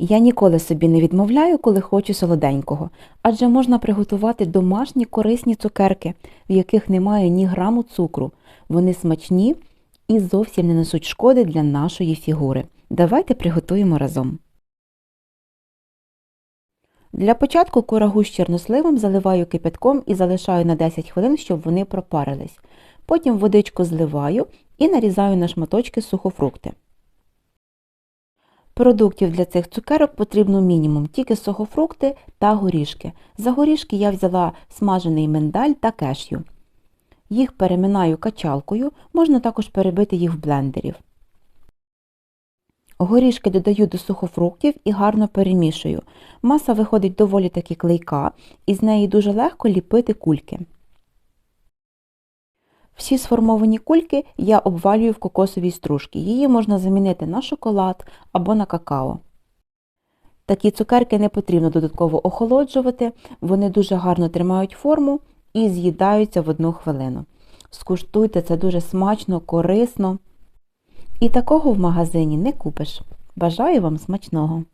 Я ніколи собі не відмовляю, коли хочу солоденького, адже можна приготувати домашні корисні цукерки, в яких немає ні граму цукру. Вони смачні і зовсім не несуть шкоди для нашої фігури. Давайте приготуємо разом. Для початку курагу з чорносливом заливаю кипятком і залишаю на 10 хвилин, щоб вони пропарились. Потім водичку зливаю і нарізаю на шматочки сухофрукти. Продуктів для цих цукерок потрібно мінімум тільки сухофрукти та горішки. За горішки я взяла смажений миндаль та кешю. Їх переминаю качалкою, можна також перебити їх в блендері. Горішки додаю до сухофруктів і гарно перемішую. Маса виходить доволі таки клейка, і з неї дуже легко ліпити кульки. Всі сформовані кульки я обвалюю в кокосовій стружці. Її можна замінити на шоколад або на какао. Такі цукерки не потрібно додатково охолоджувати, вони дуже гарно тримають форму і з'їдаються в одну хвилину. Скуштуйте, це дуже смачно, корисно. І такого в магазині не купиш. Бажаю вам смачного!